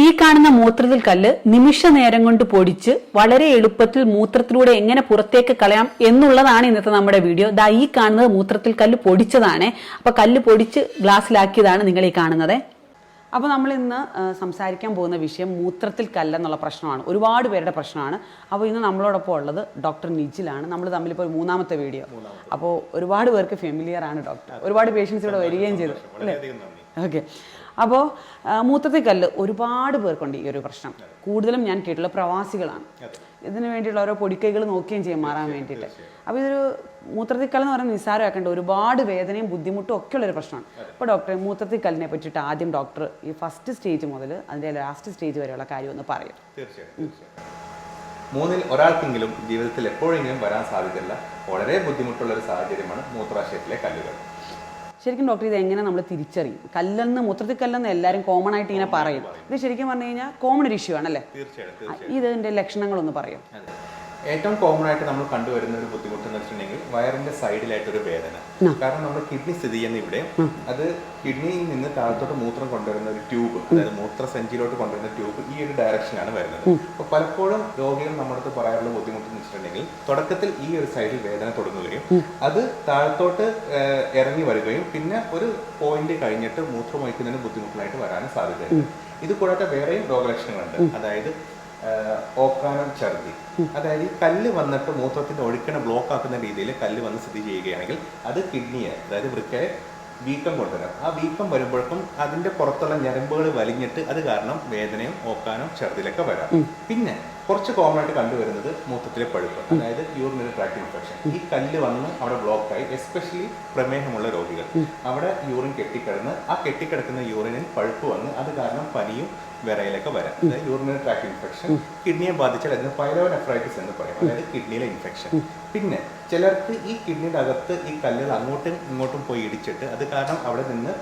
ഈ കാണുന്ന മൂത്രത്തിൽ കല്ല് നിമിഷ നേരം കൊണ്ട് പൊടിച്ച് വളരെ എളുപ്പത്തിൽ മൂത്രത്തിലൂടെ എങ്ങനെ പുറത്തേക്ക് കളയാം എന്നുള്ളതാണ് ഇന്നത്തെ നമ്മുടെ വീഡിയോ. ദാ ഈ കാണുന്നത് മൂത്രത്തിൽ കല്ല് പൊടിച്ചതാണ്. അപ്പൊ കല്ല് പൊടിച്ച് ഗ്ലാസ്സിലാക്കിയതാണ് നിങ്ങൾ ഈ കാണുന്നത്. അപ്പോൾ നമ്മൾ ഇന്ന് സംസാരിക്കാൻ പോകുന്ന വിഷയം മൂത്രത്തിൽ കല്ലെന്നുള്ള പ്രശ്നമാണ്. ഒരുപാട് പേരുടെ പ്രശ്നമാണ്. അപ്പോൾ ഇന്ന് നമ്മളോടൊപ്പം ഉള്ളത് ഡോക്ടർ നിജിലാണ്. നമ്മൾ തമ്മിലിപ്പോൾ ഒരു മൂന്നാമത്തെ വീഡിയോ. അപ്പോൾ ഒരുപാട് പേർക്ക് ഫെമിലിയർ ആണ് ഡോക്ടർ. ഒരുപാട് പേഷ്യൻസ് ഇവിടെ വരികയും ചെയ്തു. അല്ലേ? ഓക്കെ. അപ്പോൾ മൂത്രത്തിൽ കല്ല് ഒരുപാട് പേർക്കുണ്ട് ഈ ഒരു പ്രശ്നം. കൂടുതലും ഞാൻ കേട്ടിട്ടുള്ള പ്രവാസികളാണ്. ഇതിനു വേണ്ടിയുള്ള ഓരോ പൊടിക്കൈകൾ നോക്കുകയും ചെയ്യും മാറാൻ വേണ്ടിയിട്ട്. അപ്പോൾ ഇതൊരു മൂത്രത്തിൽ കല്ല് എന്ന് പറയുന്നത് നിസ്സാരമാക്കേണ്ട ഒരുപാട് വേദനയും ബുദ്ധിമുട്ടും ഒക്കെ ഉള്ളൊരു പ്രശ്നമാണ് അപ്പോൾ ഡോക്ടറെ മൂത്രത്തിൽ കല്ലിനെ പറ്റിയിട്ട് ആദ്യം ഡോക്ടർ ഈ ഫസ്റ്റ് സ്റ്റേജ് മുതൽ അതിന്റെ ലാസ്റ്റ് സ്റ്റേജ് വരെയുള്ള കാര്യം ഒന്ന് പറയും. തീർച്ചയായും മൂന്നിൽ ഒരാൾക്കെങ്കിലും ജീവിതത്തിൽ എപ്പോഴെങ്കിലും വരാൻ സാധ്യതയുള്ള വളരെ ബുദ്ധിമുട്ടുള്ള ഒരു സാഹചര്യമാണ് മൂത്രാശയത്തിലെ കല്ലുകൾ. ശരിക്കും ഡോക്ടർ ഇത് എങ്ങനെ നമ്മൾ തിരിച്ചറിയും? കല്ലെന്ന് മൂത്രത്തിൽ കല്ലെന്ന് എല്ലാവരും കോമൺ ആയിട്ട് ഇങ്ങനെ പറയും. ഇത് ശരിക്കും പറഞ്ഞു കഴിഞ്ഞാൽ കോമൺ ഒരു ഇഷ്യൂ ആണല്ലേ? ഇതിന്റെ ലക്ഷണങ്ങളൊന്ന് പറയും. ഏറ്റവും കോമൺ ആയിട്ട് നമ്മൾ കണ്ടുവരുന്ന ഒരു ബുദ്ധിമുട്ട് എന്ന് വെച്ചിട്ടുണ്ടെങ്കിൽ വയറിന്റെ സൈഡിലായിട്ട് ഒരു വേദന കാരണം നമ്മുടെ കിഡ്നി സ്ഥിതി ചെയ്യുന്ന ഇവിടെ അത് കിഡ്നിയിൽ നിന്ന് താഴത്തോട്ട് മൂത്രം കൊണ്ടുവരുന്ന ഒരു ട്യൂബ് അതായത് മൂത്ര മൂത്രസഞ്ചിയിലോട്ട് കൊണ്ടുവരുന്ന ട്യൂബ് ഈ ഒരു ഡയറക്ഷനാണ് വരുന്നത്. അപ്പോൾ പലപ്പോഴും രോഗികൾ നമ്മുടെ അടുത്ത് പറയാനുള്ള ബുദ്ധിമുട്ട് എന്ന് വെച്ചിട്ടുണ്ടെങ്കിൽ തുടക്കത്തിൽ ഈ ഒരു സൈഡിൽ വേദന തുടങ്ങുകയും അത് താഴത്തോട്ട് ഇറങ്ങി വരികയും പിന്നെ ഒരു പോയിന്റ് കഴിഞ്ഞിട്ട് മൂത്രം വഹിക്കുന്നതിന് ബുദ്ധിമുട്ടിലായിട്ട് വരാനും സാധ്യതയുണ്ട്. ഇത് കൂടാതെ വേറെയും രോഗലക്ഷണങ്ങളുണ്ട്. അതായത് ഓക്കാനം ഛർദി. അതായത് ഈ കല്ല് വന്നിട്ട് മൂത്രത്തിന്റെ ഒഴുക്കിനെ ബ്ലോക്ക് ആക്കുന്ന രീതിയിൽ കല്ല് വന്ന് സ്ഥിതി ചെയ്യുകയാണെങ്കിൽ അത് കിഡ്നിയെ അതായത് വൃക്കയെ വീക്കം കൊണ്ടുവരാം. ആ വീക്കം വരുമ്പോഴേക്കും അതിന്റെ പുറത്തുള്ള ഞരമ്പുകൾ വലിഞ്ഞിട്ട് അത് കാരണം വേദനയും ഓക്കാനും ഛർദിലൊക്കെ വരാം. പിന്നെ കുറച്ച് കോമൺ ആയിട്ട് കണ്ടുവരുന്നത് മൂത്രത്തിലെ പഴുപ്പ് അതായത് യൂറിനറി ട്രാക്ട് ഇൻഫെക്ഷൻ ഈ കല്ല് വന്ന് അവിടെ ബ്ലോക്കായി എസ്പെഷ്യലി പ്രമേഹമുള്ള രോഗികൾ. അവിടെ യൂറിൻ കെട്ടിക്കിടന്ന് ആ കെട്ടിക്കിടക്കുന്ന യൂറിനിൽ പഴുപ്പ് വന്ന് അത് കാരണം പനിയും വിറയിലൊക്കെ വരാം. അതായത് യൂറിനറി ട്രാക്ട് ഇൻഫെക്ഷൻ കിഡ്നിയെ ബാധിച്ചാൽ അതിന് പൈലോനെഫ്രൈറ്റിസ് എന്ന് പറയും. അതായത് കിഡ്നിയിലെ ഇൻഫെക്ഷൻ പിന്നെ ചിലർക്ക് ഈ കിഡ്നിയുടെ അകത്ത് ഈ കല്ലുകൾ അങ്ങോട്ടും ഇങ്ങോട്ടും പോയി ഇടിച്ചിട്ട് അത് കാരണം അവിടെ നിന്ന്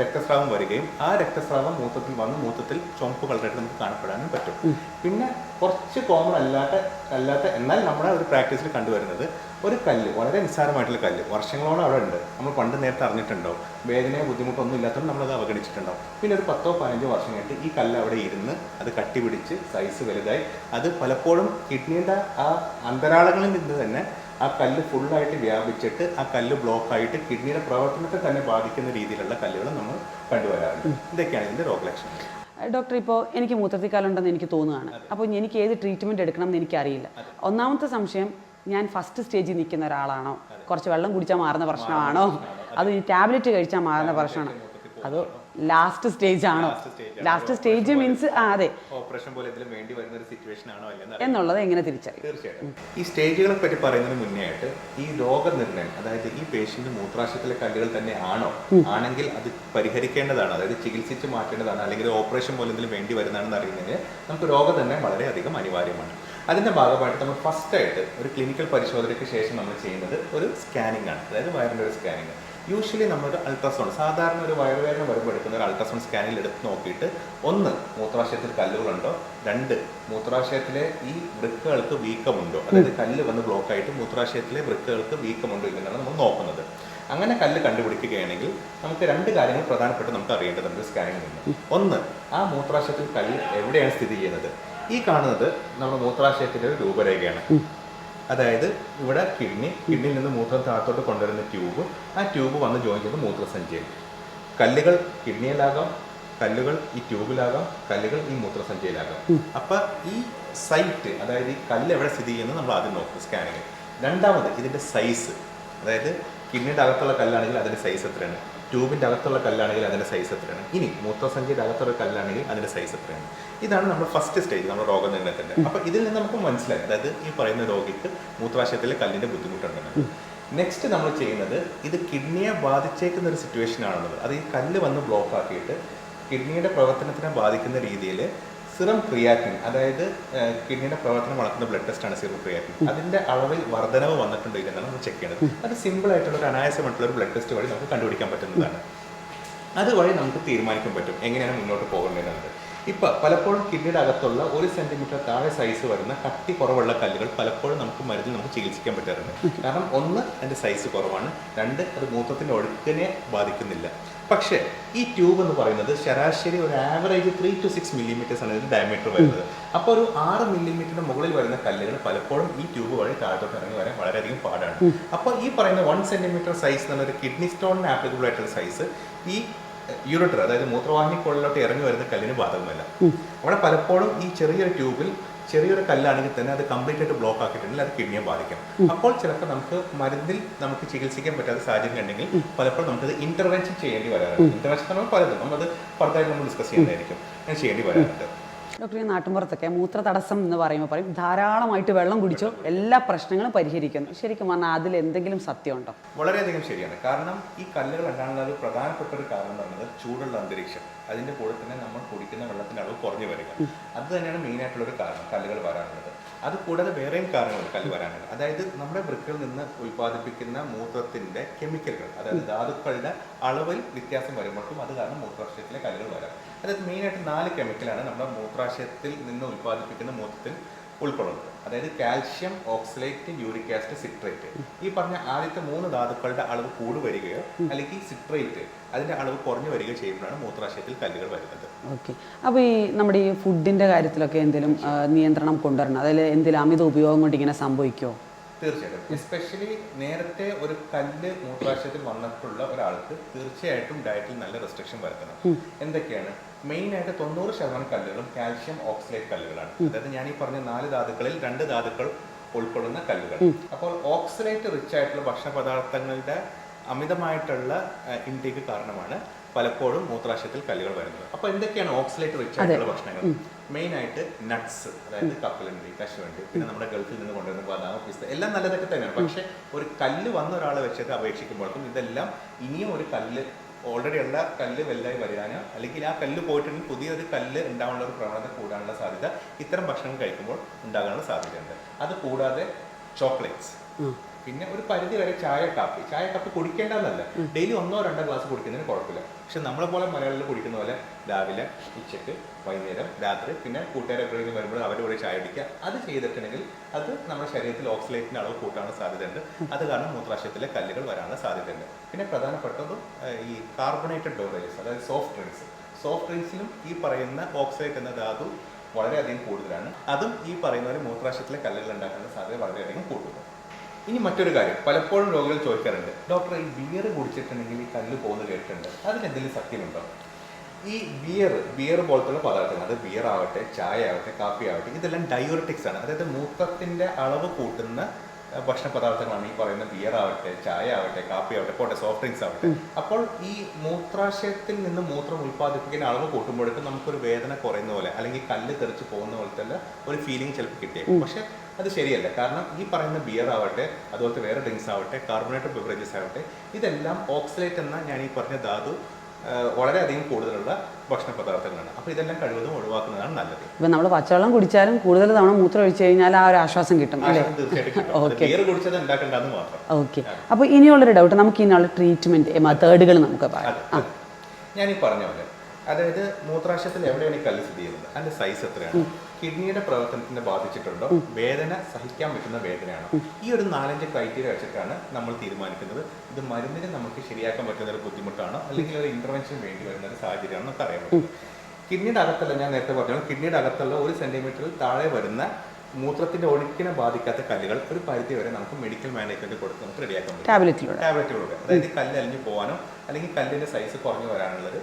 രക്തസ്രാവം വരികയും ആ രക്തസ്രാവം മൂത്രത്തിൽ വന്ന് മൂത്രത്തിൽ ചുമപ്പ് കളറായിട്ട് നമുക്ക് കാണപ്പെടാനും പറ്റും. പിന്നെ കുറച്ച് കോമൺ അല്ലാത്ത അല്ലാത്ത എന്നാൽ നമ്മുടെ ഒരു പ്രാക്ടീസിൽ കണ്ടുവരുന്നത് ഒരു കല്ല് വളരെ നിസ്സാരമായിട്ടുള്ള കല്ല്. വർഷങ്ങളോളം അവിടെ ഉണ്ട്. നമ്മൾ പണ്ട് നേരത്തെ അറിഞ്ഞിട്ടുണ്ടോ വേദനയോ ബുദ്ധിമുട്ടൊന്നും ഇല്ലാത്തതുകൊണ്ട് നമ്മളത് അവഗണിച്ചിട്ടുണ്ടോ പിന്നെ ഒരു പത്തോ പതിനഞ്ചോ വർഷം കഴിഞ്ഞിട്ട് ഈ കല്ല് അവിടെ ഇരുന്ന് അത് കട്ടിപിടിച്ച് സൈസ് വലുതായി അത് പലപ്പോഴും കിഡ്നിയുടെ ആ അന്തരാളങ്ങളിൽ നിന്ന് തന്നെ ആ കല്ല് ഫുള്ളായിട്ട് വ്യാപിച്ചിട്ട് ആ കല്ല് ബ്ലോക്കായിട്ട് കിഡ്നിയുടെ പ്രവർത്തനത്തെ തന്നെ ബാധിക്കുന്ന രീതിയിലുള്ള കല്ലുകൾ നമ്മൾ കണ്ടുവരാറുണ്ട്. ഇതൊക്കെയാണ് ഇതിന്റെ രോഗലക്ഷണങ്ങൾ. ഡോക്ടർ ഇപ്പോൾ എനിക്ക് മൂത്രത്തിൽ ഉണ്ടെന്ന് എനിക്ക് തോന്നുകയാണ്. അപ്പോൾ എനിക്ക് ഏത് ട്രീറ്റ്മെന്റ് എടുക്കണം എന്ന് എനിക്കറിയില്ല. ഒന്നാമത്തെ സംശയം ഞാൻ ഫസ്റ്റ് സ്റ്റേജിൽ നിൽക്കുന്ന ഒരാളാണോ? കുറച്ച് വെള്ളം കുടിച്ചാൽ മാറുന്ന പ്രശ്നമാണോ? അത് ടാബ്ലറ്റ് കഴിച്ചാൽ മാറുന്ന പ്രശ്നമാണോ. അതോ ലാസ്റ്റ് സ്റ്റേജ് ആണോ? ലാസ്റ്റ് സ്റ്റേജ് മീൻസ് ആ അതെ. ഓപ്പറേഷൻ പോലെ ഇതിലും വേണ്ടി വരുന്ന ഒരു സിറ്റുവേഷൻ ആണോ എന്നുള്ളത് എങ്ങനെ തിരിച്ചറിയും? ഈ സ്റ്റേജുകളെ പറ്റി പറയുന്നതിന് മുന്നേ ആയിട്ട് ഈ രോഗനിർണയം അതായത് ഈ പേഷ്യന്റ് മൂത്രാശയത്തിലെ കല്ലുകൾ തന്നെ ആണോ? ആണെങ്കിൽ അത് പരിഹരിക്കേണ്ടതാണ് അതായത് ചികിത്സിച്ച് മാറ്റേണ്ടതാണ് അല്ലെങ്കിൽ ഓപ്പറേഷൻ പോലെ എന്തെങ്കിലും വേണ്ടി വരുന്നതാണെന്ന് അറിയുന്നതിന് നമുക്ക് രോഗനിർണയം വളരെയധികം അനിവാര്യമാണ്. അതിന്റെ ഭാഗമായിട്ട് നമ്മൾ ഫസ്റ്റ് ആയിട്ട് ഒരു ക്ലിനിക്കൽ പരിശോധനയ്ക്ക് ശേഷം നമ്മൾ ചെയ്യുന്നത് ഒരു സ്കാനിംഗ് ആണ്. അതായത് വയറിന്റെ ഒരു സ്കാനിങ് യൂഷ്വലി നമ്മളൊരു അൾട്രാസൗണ്ട് സാധാരണ ഒരു വയറുവേദന വരുമ്പോൾ എടുക്കുന്ന ഒരു അൾട്രാസൗണ്ട് സ്കാനിൽ എടുത്ത് നോക്കിയിട്ട് ഒന്ന് മൂത്രാശയത്തിൽ കല്ലുകളുണ്ടോ? രണ്ട് മൂത്രാശയത്തിലെ ഈ വൃക്കകൾക്ക് വീക്കമുണ്ടോ? അതായത് കല്ല് വന്ന് ബ്ലോക്ക് ആയിട്ട് മൂത്രാശയത്തിലെ വൃക്കകൾക്ക് വീക്കമുണ്ടോ ഇല്ലെന്നാണ് നമ്മൾ നോക്കുന്നത്. അങ്ങനെ കല്ല് കണ്ടുപിടിക്കുകയാണെങ്കിൽ നമുക്ക് രണ്ട് കാര്യങ്ങൾ പ്രധാനപ്പെട്ട് നമുക്ക് അറിയേണ്ടതുണ്ട് സ്കാനിങ്ങിൽ നിന്ന്. ഒന്ന് ആ മൂത്രാശയത്തിൽ കല്ല് എവിടെയാണ് സ്ഥിതി ചെയ്യുന്നത്? ഈ കാണുന്നത് നമ്മുടെ മൂത്രാശയത്തിന്റെ ഒരു രൂപരേഖയാണ്. അതായത് ഇവിടെ കിഡ്നി കിഡ്നിയിൽ നിന്ന് മൂത്രം താഴത്തോട്ട് കൊണ്ടുവരുന്ന ട്യൂബ് ആ ട്യൂബ് വന്ന് ജോയിൻ ചെയ്ത് മൂത്രസഞ്ചിയിൽ കല്ലുകൾ കിഡ്നിയിലാകാം കല്ലുകൾ ഈ ട്യൂബിലാകാം കല്ലുകൾ ഈ മൂത്രസഞ്ചിയിലാകാം അപ്പൊ ഈ സൈറ്റ് അതായത് ഈ കല്ല് എവിടെ സ്ഥിതി ചെയ്യുന്നത് നമ്മൾ ആദ്യം നോക്കും സ്കാനിങ് രണ്ടാമത് ഇതിന്റെ സൈസ് അതായത് കിഡ്നിയുടെ അകത്തുള്ള കല്ലാണെങ്കിൽ അതിന്റെ സൈസ് എത്രയാണ്? ട്യൂബിന്റെ അകത്തുള്ള കല്ലാണെങ്കിൽ അതിന്റെ സൈസ് എത്രയാണ്? ഇനി മൂത്രസഞ്ചിയുടെ അകത്തുള്ള കല്ലാണെങ്കിൽ അതിന്റെ സൈസ് എത്രയാണ്? ഇതാണ് നമ്മൾ ഫസ്റ്റ് സ്റ്റേജ് നമ്മുടെ രോഗനിർണയത്തിന്റെ. അപ്പോൾ ഇതിൽ നിന്ന് നമുക്ക് മനസ്സിലായി. അതായത് ഈ പറയുന്ന രോഗിക്ക് മൂത്രാശയത്തിലെ കല്ലിന്റെ ബുദ്ധിമുട്ടുണ്ടെന്ന്. നെക്സ്റ്റ് നമ്മൾ ചെയ്യുന്നത് ഇത് കിഡ്നിയെ ബാധിച്ചേക്കുന്ന ഒരു സിറ്റുവേഷൻ ആണുള്ളത്. അത് ഈ കല്ല് വന്ന് ബ്ലോക്ക് ആക്കിയിട്ട് കിഡ്നിയുടെ പ്രവർത്തനത്തിനെ ബാധിക്കുന്ന രീതിയിൽ സിറം ക്രിയാറ്റിൻ അതായത് കിഡ്നിയുടെ പ്രവർത്തനം വളർത്തുന്ന ബ്ലഡ് ടെസ്റ്റ് ആണ് സിറം ക്രിയാറ്റിൻ. അതിന്റെ അളവിൽ വർധനവ് വന്നിട്ടുണ്ട് ഇല്ലെന്നാണ് നമ്മൾ ചെക്ക് ചെയ്യുന്നത് അത് സിമ്പിൾ ആയിട്ടുള്ള ഒരു അനായാസമായിട്ടുള്ള ഒരു ബ്ലഡ് ടെസ്റ്റ് വഴി നമുക്ക് കണ്ടുപിടിക്കാൻ പറ്റുന്നതാണ്. അതുവഴി നമുക്ക് തീരുമാനിക്കാൻ പറ്റും എങ്ങനെയാണ് മുന്നോട്ട് പോകേണ്ടതെന്നുള്ളത് ഇപ്പൊ പലപ്പോഴും കിഡ്നിയുടെ അകത്തുള്ള ഒരു സെന്റിമീറ്റർ താഴെ സൈസ് വരുന്ന കട്ടി കുറവുള്ള കല്ലുകൾ പലപ്പോഴും നമുക്ക് മരുന്നിൽ നമുക്ക് ചികിത്സിക്കാൻ പറ്റാറുണ്ട്. കാരണം ഒന്ന് അതിന്റെ സൈസ് കുറവാണ്. രണ്ട് അത് മൂത്രത്തിന്റെ ഒഴുക്കിനെ ബാധിക്കുന്നില്ല. പക്ഷേ ഈ ട്യൂബ് എന്ന് പറയുന്നത് ശരാശരി ഒരു average three to six millimetres ആണ് ഡയമീറ്റർ വരുന്നത്. അപ്പോൾ ഒരു ആറ് മില്ലിമീറ്ററിന് മുകളിൽ വരുന്ന കല്ലുകൾ പലപ്പോഴും ഈ ട്യൂബ് വഴി താഴത്തോട്ട് ഇറങ്ങി വരാൻ വളരെയധികം പാടാണ്. അപ്പോൾ ഈ പറയുന്ന വൺ സെന്റിമീറ്റർ സൈസ് എന്ന് ഒരു കിഡ്നി സ്റ്റോണിന് ആപ്ലിക്കബിൾ ആയിട്ടുള്ള സൈസ് ഈ യൂറിറ്റർ അതായത് മൂത്രവാഹിനിക്കുള്ളിലോട്ട് ഇറങ്ങി വരുന്ന കല്ലിന് ബാധകമല്ല. അവിടെ പലപ്പോഴും ഈ ചെറിയൊരു ട്യൂബിൽ ചെറിയൊരു കല്ലാണെങ്കിൽ തന്നെ അത് കംപ്ലീറ്റ് ആയിട്ട് ബ്ലോക്ക് ആക്കിയിട്ടുണ്ടെങ്കിൽ അത് കിഡ്നിയെ ബാധിക്കും. അപ്പോൾ ചിലപ്പോൾ നമുക്ക് മരുന്നിൽ നമുക്ക് ചികിത്സിക്കാൻ പറ്റാത്ത സാഹചര്യം ഉണ്ടെങ്കിൽ പലപ്പോഴും നമുക്കത് ഇന്റർവെൻഷൻ ചെയ്യേണ്ടി വരാറുണ്ട്. ഇന്റർവെൻഷൻ നമ്മൾ പലതും. നമ്മളത് പുറത്തായിട്ട് നമ്മൾ ഡിസ്കസ് ചെയ്യുന്നതായിരിക്കും. അങ്ങനെ ചെയ്യേണ്ടി വരാറുണ്ട്. ഡോക്ടർ ഈ നാട്ടിൻപുറത്തൊക്കെ മൂത്ര തടസ്സം എന്ന് പറയുമ്പോൾ പറയും ധാരാളമായിട്ട് വെള്ളം കുടിച്ചോ എല്ലാ പ്രശ്നങ്ങളും പരിഹരിക്കുന്നു. ശരിക്കും പറഞ്ഞാൽ അതിൽ എന്തെങ്കിലും സത്യമുണ്ടോ? വളരെയധികം ശരിയാണ്. കാരണം ഈ കല്ലുകൾ ഉണ്ടാകുന്ന ഒരു പ്രധാനപ്പെട്ട ഒരു കാരണം എന്ന് പറയുന്നത് ചൂടുള്ള അന്തരീക്ഷം. അതിന്റെ കൂടെ തന്നെ നമ്മൾ കുടിക്കുന്ന വെള്ളത്തിന്റെ അളവ് കുറഞ്ഞു വരിക. അത് തന്നെയാണ് മെയിൻ ആയിട്ടുള്ള ഒരു കാരണം കല്ലുകൾ വരാനുള്ളത്. അത് കൂടാതെ വേറെയും കാരണങ്ങൾ കല്ല് വരാനുള്ളത്. അതായത് നമ്മുടെ വൃക്കയിൽ നിന്ന് ഉൽപ്പാദിപ്പിക്കുന്ന മൂത്രത്തിന്റെ കെമിക്കലുകൾ അതായത് ധാതുക്കളുടെ അളവിൽ വ്യത്യാസം വരുമ്പോഴും അത് കാരണം മൂത്രാശയത്തിലെ കല്ലുകൾ വരാം. അതായത് മെയിനായിട്ട് നാല് കെമിക്കലാണ് നമ്മുടെ മൂത്രാശയത്തിൽ നിന്ന് ഉൽപ്പാദിപ്പിക്കുന്ന മൂത്രത്തിൽ ഉൾക്കൊള്ളുന്നത്. അതായത് calcium oxalate uric acid citrate ഈ പറഞ്ഞ ആദ്യത്തെ മൂന്ന് ധാതുക്കളുടെ അളവ് കൂടു വരികയോ അല്ലെങ്കിൽ സിട്രേറ്റ് അതിന്റെ അളവ് കുറഞ്ഞു വരികയോ ചെയ്യുമ്പോഴാണ് മൂത്രാശയത്തിൽ കല്ലുകൾ വരുന്നത്. ഓക്കെ അപ്പോൾ ഈ നമ്മുടെ ഈ ഫുഡിന്റെ കാര്യത്തിലൊക്കെ എന്തെങ്കിലും നിയന്ത്രണം കൊണ്ടുവരണം. അതിൽ എന്തെങ്കിലും അമിത ഉപയോഗം കൊണ്ട് ഇങ്ങനെ സംഭവിക്കുമോ തീർച്ചയായിട്ടും. എസ്പെഷ്യലി നേരത്തെ ഒരു കല്ല് മൂത്രാശയത്തിൽ വന്നിട്ടുള്ള ഒരാൾക്ക് തീർച്ചയായിട്ടും ഡയറ്റിൽ നല്ല റെസ്ട്രിക്ഷൻ വരുത്തണം. എന്തൊക്കെയാണ്? മെയിൻ ആയിട്ട് തൊണ്ണൂറ് ശതമാനം കല്ലുകളും കാൽഷ്യം ഓക്സലേറ്റ് കല്ലുകളാണ്. അതായത് ഞാൻ ഈ പറഞ്ഞ നാല് ധാതുക്കളിൽ രണ്ട് ധാതുക്കൾ ഉൾക്കൊള്ളുന്ന കല്ലുകൾ. അപ്പോൾ ഓക്സലേറ്റ് റിച്ച് ആയിട്ടുള്ള ഭക്ഷണ പദാർത്ഥങ്ങളുടെ അമിതമായിട്ടുള്ള ഇൻടേക്ക് കാരണമാണ് പലപ്പോഴും മൂത്രാശയത്തിൽ കല്ലുകൾ വരുന്നത്. അപ്പോൾ എന്തൊക്കെയാണ് ഓക്സലേറ്റ് റിച്ച് ആയിട്ടുള്ള ഭക്ഷണങ്ങൾ? മെയിൻ ആയിട്ട് നട്ട്സ് അതായത് കപ്പലണ്ടി കശുവണ്ടി പിന്നെ നമ്മുടെ ഗൾഫിൽ നിന്ന് കൊണ്ടുവരുന്ന ബദാം പിസ്ത എല്ലാം നല്ലതൊക്കെ തന്നെയാണ്. പക്ഷെ ഒരു കല്ല് വന്ന ഒരാളെ വെച്ചിട്ട് അപേക്ഷിക്കുമ്പോഴേക്കും ഇതെല്ലാം ഇനിയും ഒരു കല്ല് ഓൾറെഡി ഉള്ള കല്ല് വലുതായി വരാനോ. അല്ലെങ്കിൽ ആ കല്ല് പോയിട്ടുണ്ടെങ്കിൽ പുതിയൊരു കല്ല് ഉണ്ടാവാനുള്ള ഒരു പ്രവണത കൂടാനുള്ള സാധ്യത ഇത്തരം ഭക്ഷണം കഴിക്കുമ്പോൾ ഉണ്ടാകാനുള്ള സാധ്യതയുണ്ട്. അത് കൂടാതെ ചോക്ലേറ്റ്സ് പിന്നെ ഒരു പരിധി വരെ ചായ കാപ്പി. ചായ കാപ്പി കുടിക്കേണ്ടതല്ല ഡെയിലി ഒന്നോ രണ്ടോ ഗ്ലാസ് കുടിക്കുന്നതിന് കുഴപ്പമില്ല. പക്ഷെ നമ്മളെ പോലെ മലയാളികൾ കുടിക്കുന്ന പോലെ രാവിലെ ഉച്ചയ്ക്ക് വൈകുന്നേരം രാത്രി പിന്നെ കൂട്ടുകാരൊക്കെ കഴിഞ്ഞ് വരുമ്പോൾ അവരുടെ കൂടെ ചായ അടിക്കുക അത് ചെയ്തിട്ടുണ്ടെങ്കിൽ അത് നമ്മുടെ ശരീരത്തിൽ ഓക്സിലേറ്റിന്റെ അളവ് കൂട്ടാനുള്ള സാധ്യതയുണ്ട്. അത് കാരണം മൂത്രാശയത്തിലെ കല്ലുകൾ വരാനുള്ള സാധ്യതയുണ്ട്. പിന്നെ പ്രധാനപ്പെട്ടത് ഈ കാർബണേറ്റഡ് ബെവറേജസ് അതായത് സോഫ്റ്റ് ഡ്രിങ്ക്സ് സോഫ്റ്റ് ഡ്രിങ്ക്സിലും ഈ പറയുന്ന ഓക്സിലേറ്റ് എന്ന ധാതു വളരെയധികം കൂടുതലാണ്. അതും ഈ പറയുന്ന ഒരു മൂത്രാശയത്തിലെ കല്ലുകൾ ഉണ്ടാക്കാനുള്ള സാധ്യത വളരെയധികം കൂടുന്നു. ഇനി മറ്റൊരു കാര്യം. പലപ്പോഴും രോഗികൾ ചോദിക്കാറുണ്ട് ഡോക്ടർ ഈ ബിയർ കുടിച്ചിട്ടുണ്ടെങ്കിൽ ഈ കല്ല് പോകുന്ന കേട്ടിട്ടുണ്ട്. അതിന് എന്തെങ്കിലും സത്യമുണ്ടോ? ഈ ബിയർ ബിയർ പോലത്തുള്ള പദാർത്ഥങ്ങൾ അത് ബിയർ ആവട്ടെ ചായ ആവട്ടെ കാപ്പി ആവട്ടെ ഇതെല്ലാം ഡയോറിറ്റിക്സ് ആണ്. അതായത് മൂത്രത്തിന്റെ അളവ് കൂട്ടുന്ന ഭക്ഷണ പദാർത്ഥങ്ങളാണ് ഈ പറയുന്ന ബിയർ ആവട്ടെ ചായ ആവട്ടെ കാപ്പി ആവട്ടെ പോട്ടെ സോഫ്റ്റ് ഡ്രിങ്ക്സ് ആവട്ടെ. അപ്പോൾ ഈ മൂത്രാശയത്തിൽ നിന്ന് മൂത്രം ഉൽപ്പാദിപ്പിക്കുന്ന അളവ് കൂട്ടുമ്പോഴേക്കും നമുക്കൊരു വേദന കുറയുന്ന പോലെ അല്ലെങ്കിൽ കല്ല് തെറിച്ച് പോകുന്ന പോലത്തെ ഒരു ഫീലിംഗ് ചിലപ്പോൾ കിട്ടിയേക്കും. പക്ഷെ അത് ശരിയല്ല. കാരണം ഈ പറയുന്ന ബിയർ ആവട്ടെ അതുപോലത്തെ വേറെ ഡ്രിങ്ക്സ് ആവട്ടെ കാർബണേറ്റഡ് ബിവറേജസ് ആവട്ടെ ഇതെല്ലാം ഓക്സലേറ്റ് എന്ന ഞാൻ ഈ പറഞ്ഞ ധാതു വളരെയധികം കൂടുതലുള്ള ഭക്ഷണ പദാർത്ഥങ്ങളാണ്. അപ്പോൾ ഇതെല്ലാം കഴിവതും ഒഴിവാക്കുന്നതാണ് നല്ലത്. ഇപ്പം നമ്മൾ പച്ചവെള്ളം കുടിച്ചാലും കൂടുതൽ തവണ മൂത്രം ഒഴിച്ചു കഴിഞ്ഞാൽ ആ ഒരു ആശ്വാസം കിട്ടും അല്ലേ? ഓക്കെ അപ്പോൾ ഇനിയുള്ളൊരു ഡൗട്ട് നമുക്ക് ഇനിയുള്ള ട്രീറ്റ്മെന്റ് മെത്തേഡുകൾ നമുക്ക് പറയാം. ഞാൻ ഈ പറഞ്ഞ പോലെ അതായത് മൂത്രാശയത്തിൽ എവിടെയാണ് ഈ കല്ല് സ്ഥിതി ചെയ്യുന്നത്? അതിന്റെ സൈസ് എത്രയാണ്? കിഡ്നിയുടെ പ്രവർത്തനത്തിനെ ബാധിച്ചിട്ടുണ്ടോ? വേദന സഹിക്കാൻ പറ്റുന്ന വേദനയാണ്? ഈ ഒരു നാലഞ്ച് ക്രൈറ്റീരിയ വെച്ചിട്ടാണ് നമ്മൾ തീരുമാനിക്കുന്നത്. ഇത് മരുന്നിന് നമുക്ക് ശരിയാക്കാൻ പറ്റുന്ന ഒരു ബുദ്ധിമുട്ടാണോ? അല്ലെങ്കിൽ ഒരു ഇന്റർവെൻഷൻ വേണ്ടി വരുന്ന ഒരു സാഹചര്യമാണോ നമുക്ക് അറിയാൻ പറ്റും. കിഡ്നിയുടെ അകത്തല്ല ഞാൻ നേരത്തെ പറഞ്ഞു കിഡ്നിയുടെ അകത്തുള്ള ഒരു സെന്റിമീറ്ററിൽ താഴെ വരുന്ന മൂത്രത്തിന്റെ ഒഴുക്കിനെ ബാധിക്കാത്ത കല്ലുകൾ ഒരു പരിധി വരെ നമുക്ക് മെഡിക്കൽ മാനേജ്മെന്റ് കൊടുത്ത് നമുക്ക് റെഡിയാക്കാൻ പറ്റും. ടാബ്ലറ്റിലൂടെ ടാബ്ലറ്റിലൂടെ അതായത് കല്ല് അലിഞ്ഞു പോകാനോ അല്ലെങ്കിൽ കല്ലിന്റെ സൈസ് കുറഞ്ഞു വരാനുള്ള ഒരു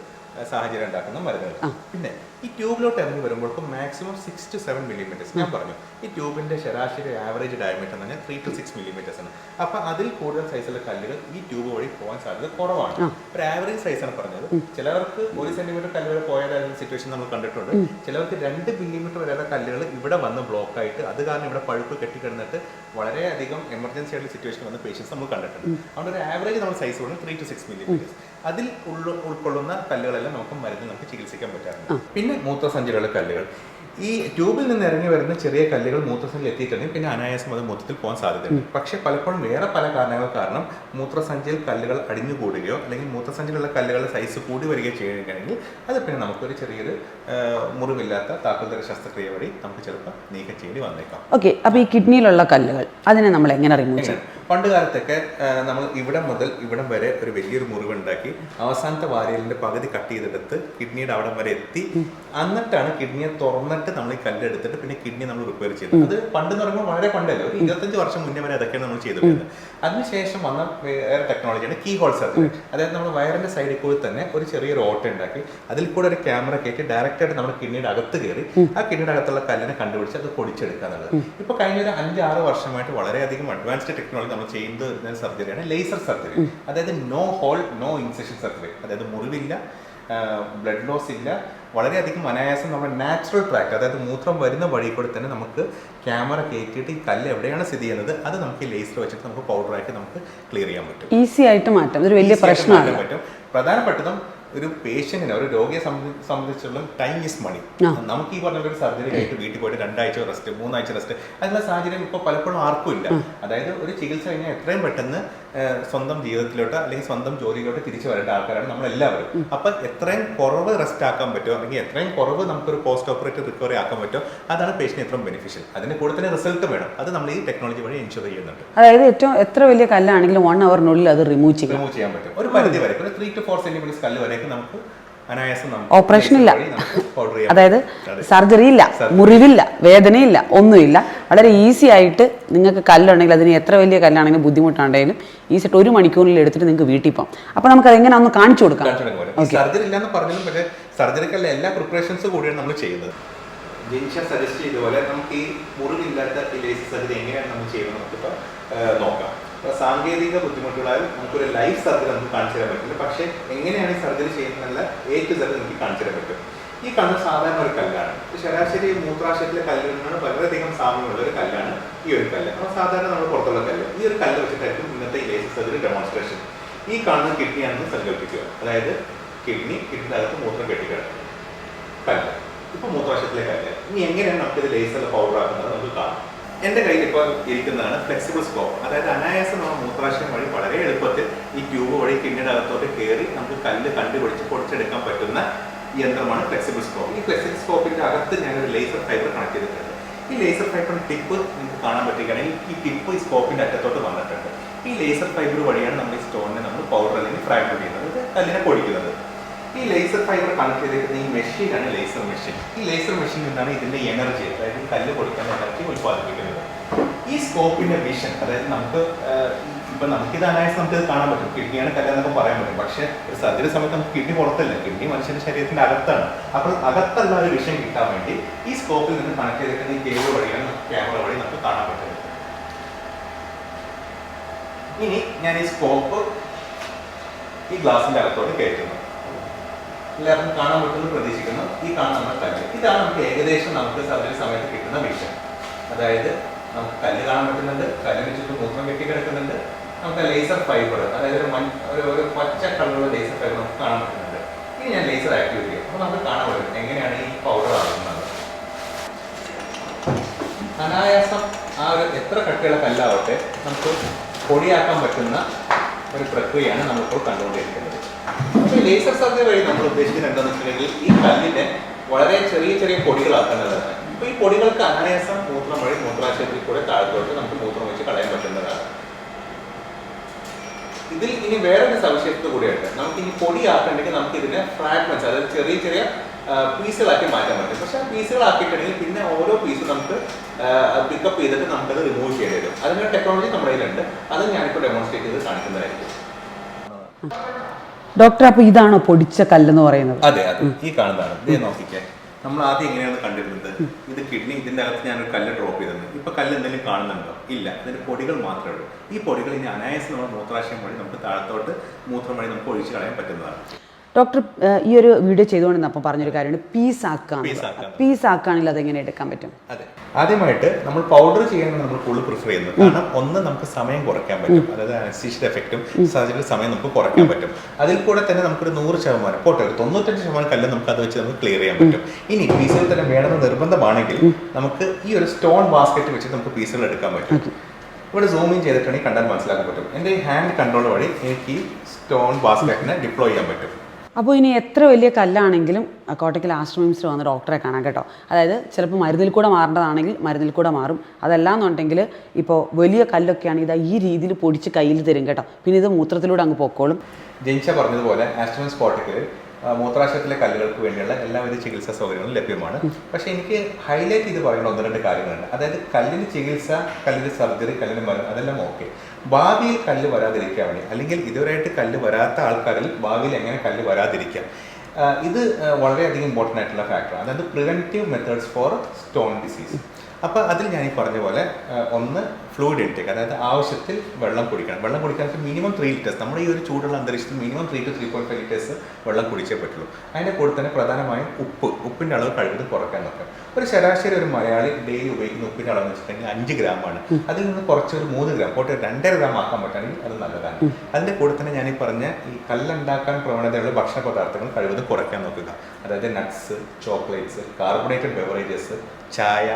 സാഹചര്യം ഉണ്ടാക്കുന്ന മരുന്നുകൾ. പിന്നെ ഈ ട്യൂബിലോട്ട് ഇറങ്ങി വരുമ്പോഴേക്കും maximum six to seven millimetres ഞാൻ പറഞ്ഞു ഈ ട്യൂബിന്റെ ശരാശരി ആവറേജ് ഡയമീറ്റർ തന്നെ പറഞ്ഞാൽ ത്രീ ടു സിക്സ് മില്ലിമീറ്റേഴ്സ് ആണ്. അപ്പൊ അതിൽ കൂടുതൽ സൈസുള്ള കല്ലുകൾ ഈ ട്യൂബ് വഴി പോകാൻ സാധ്യത കുറവാണ്. ഒരു ആവറേജ് സൈസ് ആണ് പറഞ്ഞത്. ചിലവർക്ക് ഒരു സെന്റിമീറ്റർ കല്ല് വരെ സിറ്റുവേഷൻ നമ്മൾ കണ്ടിട്ടുണ്ട്. ചിലവർക്ക് രണ്ട് മില്ലിമീറ്റർ വരെയുള്ള കല്ലുകൾ ഇവിടെ വന്ന് ബ്ലോക്ക് ആയിട്ട് അത് കാരണം ഇവിടെ പഴുപ്പ് കെട്ടിക്കിടന്നിട്ട് വളരെയധികം എമർജൻസി ആയിട്ടുള്ള സിറ്റുവേഷൻ വന്ന പേഷ്യൻസ് നമ്മൾ കണ്ടിട്ടുണ്ട്. അതുകൊണ്ട് ഒരു ആവറേജ് നമ്മൾ സൈസ് കൊടുക്കുന്നത് ത്രീ ടു സിക്സ് മില്ലിമീറ്റേഴ്സ് അതിൽ ഉൾ ഉൾക്കൊള്ളുന്ന കല്ലുകളെല്ലാം നമുക്ക് മരുന്ന് നമുക്ക് ചികിത്സിക്കാൻ പറ്റാറുണ്ട്. പിന്നെ മൂത്രസഞ്ചിയിലുള്ള കല്ലുകൾ. ഈ ട്യൂബിൽ നിന്ന് ഇറങ്ങി വരുന്ന ചെറിയ കല്ലുകൾ മൂത്രസഞ്ചി എത്തിയിട്ടുണ്ടെങ്കിൽ പിന്നെ അനായാസം അത് മൂത്രത്തിൽ പോകാൻ സാധ്യതയുണ്ട്. പക്ഷേ പലപ്പോഴും വേറെ പല കാരണങ്ങൾ കാരണം മൂത്രസഞ്ചിയിൽ കല്ലുകൾ അടിഞ്ഞു അടിഞ്ഞുകൂടുകയോ അല്ലെങ്കിൽ മൂത്രസഞ്ചിയിലുള്ള കല്ലുകളുടെ സൈസ് കൂടി വരികയോ ചെയ്യുകയാണെങ്കിൽ അത് പിന്നെ നമുക്കൊരു ചെറിയൊരു മുറിവില്ലാത്ത താക്കോൽതര ശസ്ത്രക്രിയ വഴി നമുക്ക് ചിലപ്പോൾ നീക്കം ചെയ്യേണ്ടി വന്നേക്കാം. ഓക്കെ അപ്പോൾ ഈ കിഡ്നിയിലുള്ള കല്ലുകൾ അതിനെ നമ്മൾ എങ്ങനെ റിമൂവ് ചെയ്യും? പണ്ട് കാലത്തൊക്കെ നമ്മൾ ഇവിടെ മുതൽ ഇവിടം വരെ ഒരു വലിയൊരു മുറിവുണ്ടാക്കി അവസാനത്തെ വാരിയലിന്റെ പകുതി കട്ട് ചെയ്തെടുത്ത് കിഡ്നിയുടെ അവിടം വരെ എത്തി. എന്നിട്ടാണ് കിഡ്നിയെ തുറന്നിട്ട് നമ്മൾ ഈ കല്ലെടുത്തിട്ട് പിന്നെ കിഡ്നി നമ്മൾ റിപ്പയർ ചെയ്തത്. അത് പണ്ട് എന്ന് പറയുമ്പോൾ വളരെ പണ്ടല്ല? ഒരു ഇരുപത്തഞ്ച് വർഷം മുന്നേ വരെ അതൊക്കെയാണ് നമ്മൾ ചെയ്തിട്ടുള്ളത്. അതിനുശേഷം വന്ന വേറെ ടെക്നോളജിയാണ് കീ ഹോൾ സർജറി അതായത് നമ്മൾ വയറിന്റെ സൈഡിൽ കൂടി തന്നെ ഒരു ചെറിയൊരു ഓട്ട ഉണ്ടാക്കി അതിൽ കൂടെ ഒരു ക്യാമറ കയറ്റി ഡയറക്റ്റ് ആയിട്ട് നമ്മുടെ കിഡ്നിയുടെ അകത്ത് കയറി ആ കിഡ്നിയുടെ അകത്തുള്ള കല്ലിനെ കണ്ടുപിടിച്ച് അത് പൊടിച്ചെടുക്കുക എന്നുള്ളത്. ഇപ്പൊ കഴിഞ്ഞ ഒരു അഞ്ച് ആറ് വർഷമായിട്ട് വളരെയധികം അഡ്വാൻസ്ഡ് ടെക്നോളജി നമ്മൾ ചെയ്യുന്ന സർജറിയാണ് ലേസർ സർജറി അതായത് no hole no incision surgery അതായത് മുറിവില്ല ബ്ലഡ് ലോസ് ഇല്ല. വളരെയധികം അനായാസം നമ്മുടെ നാച്ചുറൽ ട്രാക്ക് അതായത് മൂത്രം വരുന്ന വഴി കൂടെ തന്നെ നമുക്ക് ക്യാമറ കയറ്റിയിട്ട് ഈ കല്ല് എവിടെയാണ് സ്ഥിതി ചെയ്യുന്നത്? അത് നമുക്ക് ഈ ലേസർ വെച്ചിട്ട് നമുക്ക് പൗഡറാക്കി നമുക്ക് ക്ലിയർ ചെയ്യാൻ പറ്റും. ഈസി ആയിട്ട് മാറ്റാം. ഇതൊരു വലിയ പ്രശ്നമാണ് പറ്റും. പ്രധാനപ്പെട്ടതും ഒരു പേഷ്യന്റിനെ ഒരു രോഗിയെ സംബന്ധി- സംബന്ധിച്ചുള്ള ടൈം ഈസ് മണി നമുക്ക് ഈ പറഞ്ഞ ഒരു സർജറി കഴിഞ്ഞിട്ട് വീട്ടിൽ പോയിട്ട് രണ്ടാഴ്ച റെസ്റ്റ് മൂന്നാഴ്ച റെസ്റ്റ് അതിനുള്ള സാഹചര്യം ഇപ്പോൾ പലപ്പോഴും ആർക്കും ഇല്ല. അതായത് ഒരു ചികിത്സ കഴിഞ്ഞാൽ എത്രയും പെട്ടെന്ന് സ്വന്തം ജീവിതത്തിലോട്ട് അല്ലെങ്കിൽ സ്വന്തം ജോലിയിലോട്ട് തിരിച്ചു വരേണ്ട ആൾക്കാരാണ് നമ്മളെല്ലാവരും. അപ്പൊ എത്രയും കുറവ് റെസ്റ്റ് ആക്കാൻ പറ്റുമോ? അല്ലെങ്കിൽ എത്രയും കുറവ് നമുക്കൊരു പോസ്റ്റ് ഓപ്പറേറ്റീവ് റിക്കവറി ആക്കാൻ പറ്റുമോ? അതാണ് പേഷ്യന്റ് എത്രയും ബെനിഫിഷ്യൽ അതിന് കൂടുതൽ തന്നെ റിസൾട്ട് വേണം. അത് നമ്മൾ ഈ ടെക്നോളജി വഴി എൻഷുർ ചെയ്യുന്നുണ്ട്. അതായത് ഏറ്റവും എത്ര വലിയ കല്ലാണെങ്കിലും വൺ അവറിനുള്ളിൽ അത് റിമൂവ് ചെയ്യും. റിമൂവ് ചെയ്യാൻ പറ്റും. ഒരു പരിധി വരെ ഒരു ത്രീ ടു ഫോർ സെന്റിമീറ്റേഴ്സ് കല്ല് വരെയൊക്കെ നമുക്ക് അനായാസം നമുക്ക് ഓപ്പറേഷൻ ഇല്ല. അതായത് സർജറി. ഇല്ല മുറിവില്ല വേദനയില്ല ഒന്നുമില്ല. വളരെ ഈസി ആയിട്ട് നിങ്ങൾക്ക് കല്ലുണ്ടെങ്കിൽ അതിന് എത്ര വലിയ കല്ലാണെങ്കിലും ബുദ്ധിമുട്ടുണ്ടെങ്കിലും ഈസി ആയിട്ട് ഒരു മണിക്കൂറിൽ എടുത്തിട്ട് നിങ്ങൾക്ക് വീട്ടിൽ പോകാം. അപ്പോൾ നമുക്ക് അതെങ്ങനെ ഒന്ന് കാണിച്ചു കൊടുക്കാം. സർജറി ഇല്ലാന്ന് പറഞ്ഞാലും പക്ഷേ സർജറിക്കല്ല എല്ലാ പ്രിപ്പറേഷൻസ് കൂടിയാണ് നമ്മൾ ചെയ്യുന്നത്. ജെൻഷ സജസ്റ്റ് ചെയ്ത പോലെ നമുക്ക് ഈ മുറിവില്ലാത്ത ഈ ലേസർ സർജറി എങ്ങനെയാണ് നമ്മൾ ചെയ്യുന്നത് നമുക്കിപ്പോൾ നോക്കാം. സാങ്കേതിക ബുദ്ധിമുട്ടുകളാൽ നമുക്കൊരു ലൈഫ് സർജറി നമുക്ക് കാണിച്ചു തരാൻ പറ്റില്ല. പക്ഷേ എങ്ങനെയാണ് ഈ സർജറി ചെയ്യുന്നതല്ല എ ടു നമുക്ക് കാണിച്ചു തരാൻ പറ്റും. ഈ കണ്ണ് സാധാരണ ഒരു കല്ലാണ്. ശരാശരി മൂത്രാശയത്തിലെ കല്ലിനോട് വളരെയധികം സാമ്യമുള്ള ഒരു കല്ലാണ് ഈ ഒരു കല്ല്. അപ്പോൾ സാധാരണ നമ്മൾ പുറത്തുള്ള കല്ല്. ഈ ഒരു കല്ല് വെച്ചിട്ടായിരിക്കും ഇന്നത്തെ ലേസർ സർജറി ഡെമോൺസ്ട്രേഷൻ ഈ കാണുന്ന കിഡ്നിയാണെന്ന് സങ്കല്പിക്കുക. അതായത് കിഡ്നി കിഡ്നിയുടെ അകത്ത് മൂത്രം കെട്ടിക്കിടക്കും. കല്ല്. ഇപ്പൊ മൂത്രാശയത്തിലെ കല്ല്. ഇനി എങ്ങനെയാണ് നമുക്ക് ഇത് ലേസറിൽ പൗഡർ ആക്കുന്നത് നമുക്ക് കാണാം. എന്റെ കയ്യിൽ ഇപ്പോൾ ഇരിക്കുന്നതാണ് ഫ്ലെക്സിബിൾ സ്കോപ്പ് അതായത് അനായാസം നമ്മൾ മൂത്രാശയം വഴി വളരെ എളുപ്പത്തിൽ ഈ ട്യൂബ് വഴി അകത്തോട്ട് കയറി നമുക്ക് കല്ല് കണ്ടുപിടിച്ച് പൊടിച്ചെടുക്കാൻ പറ്റുന്ന യന്ത്രമാണ് ഫ്ലെക്സിബിൾ സ്കോപ്പ് ഈ ഫ്ലെക്സിബിൾ സ്കോപ്പിന്റെ അകത്ത് ഞാനൊരു ലേസർ ഫൈബർ കണക്ട് ചെയ്തിട്ടുണ്ട്. ഈ ലേസർ ഫൈബറിന്റെ ടിപ്പ് നിങ്ങൾക്ക് കാണാൻ പറ്റുകയാണെങ്കിൽ ഈ ടിപ്പ് ഈ സ്കോപ്പിന്റെ അറ്റത്തോട്ട് വന്നിട്ടുണ്ട്. ഈ ലേസർ ഫൈബർ വഴിയാണ് നമ്മൾ ഈ സ്റ്റോണിനെ നമ്മൾ പൗഡർ അല്ലെങ്കിൽ ഫ്രാക്ചർ ചെയ്യുന്നത്. കല്ലിനെ പൊടിക്കുന്നത്. ഈ ലേസർ ഫൈബർ കണക്ട് ചെയ്തിരിക്കുന്ന ഈ മെഷീനാണ് ലേസർ മെഷീൻ ഈ ലേസർ മെഷീൻ നിന്നാണ് ഇതിന്റെ എനർജി അതായത് കല്ല് കൊടുക്കുന്ന എനർജി ഉത്പാദിപ്പിക്കുന്നത് ഈ സ്കോപ്പിന്റെ വിഷൻ അതായത് നമുക്ക് ഇപ്പൊ നമുക്ക് അനായാസം നമുക്ക് ഇത് കാണാൻ പറ്റും. കിഡ്നിയാണ് കല്ല് എന്നൊക്കെ പറയാൻ പറ്റും. പക്ഷെ ഒരു സർജറി സമയത്ത് നമുക്ക് കിഡ്നി പുറത്തല്ല. കിഡ്നി മനുഷ്യന്റെ ശരീരത്തിന്റെ അകത്താണ്. അപ്പോൾ അകത്തുള്ള ഒരു വിഷൻ കിട്ടാൻ വേണ്ടി ഈ സ്കോപ്പിൽ നിന്ന് കണക്ട് ചെയ്തിരിക്കുന്ന ഈ കേബിൾ വഴിയാണ് ക്യാമറ വഴി നമുക്ക് കാണാൻ പറ്റുന്നത്. ഇനി ഞാൻ ഈ സ്കോപ്പ് ഈ ഗ്ലാസിന്റെ അകത്തോട്ട് കയറ്റുന്നു. എല്ലാവർക്കും കാണാൻ പറ്റുമെന്ന് പ്രതീക്ഷിക്കുന്നു. ഈ കാണുന്ന കല്ല്. ഇതാണ് നമുക്ക് ഏകദേശം നമുക്ക് സർജറി സമയത്ത് കിട്ടുന്ന വിഷൻ അതായത് നമുക്ക് കല്ല് കാണാൻ പറ്റുന്നുണ്ട് കല്ലിന് ചുറ്റും മൂത്രം കെട്ടിക്കിടക്കുന്നുണ്ട്. നമുക്ക് ലേസർ ഫൈബർ അതായത് ഒരു മൺ ഒരു ഒരു പച്ച കളറുള്ള ലേസർ ഫൈബർ നമുക്ക് കാണാൻ പറ്റുന്നുണ്ട്. ഇനി ഞാൻ ലേസർ ആക്ടിവേറ്റ് ചെയ്യും. അപ്പോൾ നമുക്ക് കാണാൻ പറ്റും എങ്ങനെയാണ് ഈ പൗഡർ ആകുന്നത്. അനായാസം ആ ഒരു എത്ര കട്ടിയുള്ള കല്ലാവട്ടെ നമുക്ക് പൊടിയാക്കാൻ പറ്റുന്ന ഒരു പ്രക്രിയയാണ് നമ്മളിപ്പോൾ കണ്ടുകൊണ്ടിരിക്കുന്നത്. ലേസർ സർജറി വഴി നമ്മൾ ഉദ്ദേശിക്കുന്നത് എന്താണെന്ന് വെച്ചിട്ടുണ്ടെങ്കിൽ ഈ കല്ലിനെ വളരെ ചെറിയ ചെറിയ പൊടികളാക്കേണ്ടതാണ്. അപ്പോൾ ഈ പൊടികൾക്ക് അനായാസം മൂത്രം വഴി മൂത്രാശയത്തിൽ കൂടെ താഴത്തോട്ട് നമുക്ക് മൂത്രം വെച്ച് കളയാൻ പറ്റുന്നതാണ്. ഇതിൽ ഇനി വേറൊരു സവിശേഷത കൂടിയുണ്ട്. നമുക്ക് ഇനി പൊടിയാക്കണ്ടെങ്കിൽ നമുക്ക് ഇതിനെ ഫ്രാഗ്മെന്റ്സ് അതായത് ചെറിയ ചെറിയ പീസുകളാക്കി മാറ്റാൻ പറ്റും. പക്ഷെ ആ പീസുകളാക്കിയിട്ടുണ്ടെങ്കിൽ പിന്നെ ഓരോ പീസും നമുക്ക് പിക്കപ്പ് ചെയ്തിട്ട് നമുക്കത് റിമൂവ് ചെയ്യേണ്ടി വരും. അതിനുള്ള ടെക്നോളജി നമ്മുടെ കയ്യിലുണ്ട്. അത് ഞാനിപ്പോൾ ഡെമോൺസ്ട്രേറ്റ് ചെയ്ത് കാണിക്കുന്നതായിരിക്കും. ഡോക്ടർ അപ്പൊ ഇതാണോ പൊടിച്ച കല്ലെന്ന് പറയുന്നത്? അതെ അതെ. ഈ കാണുന്നതാണ്. ഇത് നോക്കിക്കേ. നമ്മൾ ആദ്യം എങ്ങനെയാണ് കണ്ടിരുന്നത് ഇത് കിഡ്നി ഇതിന്റെ അകത്ത് ഞാൻ ഒരു കല്ല് ഡ്രോപ്പ് ചെയ്തിരുന്നു. ഇപ്പൊ കല്ല് എന്തെങ്കിലും കാണുന്നുണ്ടോ? ഇല്ല. ഇതിന്റെ പൊടികൾ മാത്രമേ ഉള്ളൂ. ഈ പൊടികൾ ഇനി അനായാസം നമ്മൾ മൂത്രാശയം വഴി നമുക്ക് താഴത്തോട്ട് മൂത്രം വഴി നമുക്ക് ഒഴിച്ചു കളയാൻ പറ്റുന്നതാണ്. ഡോക്ടർ ഈ ഒരു വീഡിയോ ചെയ്തുകൊണ്ടിരുന്നപ്പോൾ പറഞ്ഞൊരു കാര്യമാണ് പീസ് ആക്കാൻ പീസ് ആക്കുകയാണെങ്കിൽ അതെങ്ങനെ എടുക്കാൻ പറ്റും? അതെ. ആദ്യമായിട്ട് നമ്മൾ പൗഡർ ചെയ്യാനാണ് നമ്മൾ കൂടുതൽ പ്രിഫർ ചെയ്യുന്നത് കാരണം ഒന്ന് നമുക്ക് സമയം കുറയ്ക്കാൻ പറ്റും. അതായത് അനസ്തീഷ്യ എഫക്റ്റും സർജറി സമയം നമുക്ക് കുറയ്ക്കാൻ പറ്റും. അതിൽ കൂടെ തന്നെ നമുക്കൊരു നൂറ് ശതമാനം പോട്ടെ ഒരു തൊണ്ണൂറ്റഞ്ച് ശതമാനം കല്ല് നമുക്ക് അത് വെച്ച് നമുക്ക് ക്ലിയർ ചെയ്യാൻ പറ്റും. ഇനി പീസുകൾ തന്നെ വേണമെന്ന് നിർബന്ധമാണെങ്കിൽ നമുക്ക് ഈ ഒരു സ്റ്റോൺ ബാസ്ക്കറ്റ് വെച്ച് നമുക്ക് പീസുകൾ എടുക്കാൻ പറ്റും. ഇവിടെ സൂം ഇൻ ചെയ്തിട്ടുണ്ടെങ്കിൽ കണ്ടാൽ മനസ്സിലാക്കാൻ പറ്റും. എന്റെ ഈ ഹാൻഡ് കൺട്രോൾ വഴി എനിക്ക് ഈ സ്റ്റോൺ ബാസ്ക്കറ്റിനെ ഡിപ്ലോയ് ചെയ്യാൻ പറ്റും. അപ്പോൾ ഇനി എത്ര വലിയ കല്ലാണെങ്കിലും കോട്ടയ്ക്കൽ ആശ്രമിച്ചിട്ട് വന്ന് ഡോക്ടറെ കാണാം കേട്ടോ. അതായത് ചിലപ്പോൾ മരുന്നിൽ കൂടെ മാറേണ്ടതാണെങ്കിൽ മരുന്നിൽ കൂടെ മാറും. അതല്ലാന്നുണ്ടെങ്കിൽ ഇപ്പോൾ വലിയ കല്ലൊക്കെയാണെങ്കിൽ ഇതാ ഈ രീതിയിൽ പൊടിച്ച് കയ്യിൽ തരും കേട്ടോ. പിന്നെ ഇത് മൂത്രത്തിലൂടെ അങ്ങ് പൊക്കോളും. ജനിച്ച പറഞ്ഞതുപോലെ ആശ്രമിംസ് സ്പോട്ടിക്കിൽ മൂത്രാശയത്തിലെ കല്ലുകൾക്ക് വേണ്ടിയുള്ള എല്ലാവിധ ചികിത്സാ സൗകര്യങ്ങളും ലഭ്യമാണ്. പക്ഷേ എനിക്ക് ഹൈലൈറ്റ് ചെയ്ത് പറയുന്ന ഒന്ന് രണ്ട് കാര്യങ്ങളുണ്ട്. അതായത് കല്ലിന് ചികിത്സ കല്ലിന് സർജറി കല്ലിന് മരണം അതെല്ലാം ഓക്കെ ഭാവിയിൽ കല്ല് വരാതിരിക്കാൻ വേണ്ടി അല്ലെങ്കിൽ ഇതുവരെയായിട്ട് കല്ല് വരാത്ത ആൾക്കാരിൽ ഭാവിയിൽ എങ്ങനെ കല്ല് വരാതിരിക്കാം. ഇത് വളരെയധികം ഇമ്പോർട്ടന്റ് ആയിട്ടുള്ള ഫാക്ടറാണ് അതായത് preventive methods for stone disease അപ്പോൾ അതിൽ ഞാൻ ഈ പറഞ്ഞ പോലെ ഒന്ന് ഫ്ലൂയിഡ് ഇൻടേക്ക് അതായത് ആവശ്യത്തിൽ വെള്ളം കുടിക്കണം. വെള്ളം കുടിക്കാൻ മിനിമം ത്രീ ലിറ്റേഴ്സ് നമ്മുടെ ഈ ഒരു ചൂടുള്ള അന്തരീക്ഷത്തിൽ minimum three to three point five litres വെള്ളം കുടിച്ചേ പറ്റുള്ളൂ. അതിന്റെ കൂടെ തന്നെ പ്രധാനമായും ഉപ്പ് ഉപ്പിന്റെ അളവ് കഴിവത് കുറയ്ക്കാൻ നോക്കാം ഒരു ശരാശരി ഒരു മലയാളി ഡെയിലി ഉപയോഗിക്കുന്ന ഉപ്പിന്റെ അളവ് എന്ന് വെച്ചിട്ടുണ്ടെങ്കിൽ അഞ്ച് ഗ്രാമാണ് അതിൽ നിന്ന് കുറച്ച് ഒരു മൂന്ന് ഗ്രാം പോട്ടെ രണ്ടര ഗ്രാം ആക്കാൻ പറ്റുകയാണെങ്കിൽ അത് നല്ലതാണ്. അതിന്റെ കൂടെ തന്നെ ഞാൻ ഈ പറഞ്ഞ ഈ കല്ലുണ്ടാക്കാൻ പ്രവണതയുള്ള ഭക്ഷണ പദാർത്ഥങ്ങൾ കഴിവത് കുറയ്ക്കാൻ നോക്കുക. അതായത് നട്ട്സ് ചോക്ലേറ്റ്സ് കാർബണേറ്റഡ് ബെവറേജസ് ചായ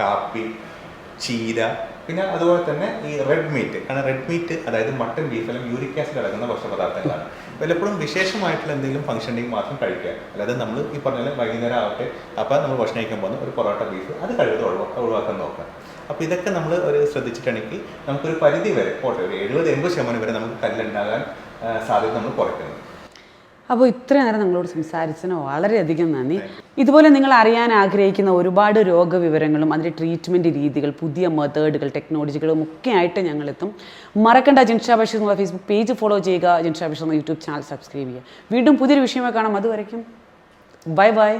കാപ്പി ചീര പിന്നെ അതുപോലെ തന്നെ ഈ റെഡ് മീറ്റ് കാരണം റെഡ് മീറ്റ് അതായത് മട്ടൻ ബീഫ് അല്ലെങ്കിൽ യൂറിക് ആസിഡ് അടങ്ങുന്ന ഭക്ഷണപദാർത്ഥങ്ങളാണ്. വല്ലപ്പോഴും വിശേഷമായിട്ടുള്ള എന്തെങ്കിലും ഫംഗ്ഷനിങ് മാത്രം കഴിക്കുക. അല്ലാതെ നമ്മൾ ഈ പറഞ്ഞ വൈകുന്നേരം ആവട്ടെ അപ്പോൾ നമ്മൾ ഭക്ഷണം കഴിക്കാൻ പോകുന്ന ഒരു പൊറോട്ട ബീഫ് അത് കഴിവത് ഒഴിവാക്കാൻ നോക്കാം അപ്പോൾ ഇതൊക്കെ നമ്മൾ ഒരു ശ്രദ്ധിച്ചിട്ടുണ്ടെങ്കിൽ നമുക്കൊരു പരിധി വരെ പോട്ടെ ഒരു എഴുപത് എൺപത് ശതമാനം വരെ നമുക്ക് കല്ലുണ്ടാകാൻ സാധ്യത നമ്മൾ കുറയ്ക്കുന്നു. അപ്പോൾ ഇത്രയും നേരം നിങ്ങളോട് സംസാരിച്ചതിന് വളരെയധികം നന്ദി. ഇതുപോലെ നിങ്ങൾ അറിയാൻ ആഗ്രഹിക്കുന്ന ഒരുപാട് രോഗവിവരങ്ങളും അതിന്റെ ട്രീറ്റ്മെന്റ് രീതികൾ പുതിയ മെത്തേഡുകൾ ടെക്നോളജികളും ഒക്കെ ആയിട്ട് ഞങ്ങളെത്തും. മറക്കണ്ട ജിൻഷാ ബഷീർ എന്നുള്ള ഫേസ്ബുക്ക് പേജ് ഫോളോ ചെയ്യുക ജിൻഷാ ബഷീർ എന്ന യൂട്യൂബ് ചാനൽ സബ്സ്ക്രൈബ് ചെയ്യുക. വീണ്ടും പുതിയൊരു വിഷയമായി കാണാം. അതുവരയ്ക്കും ബൈ ബൈ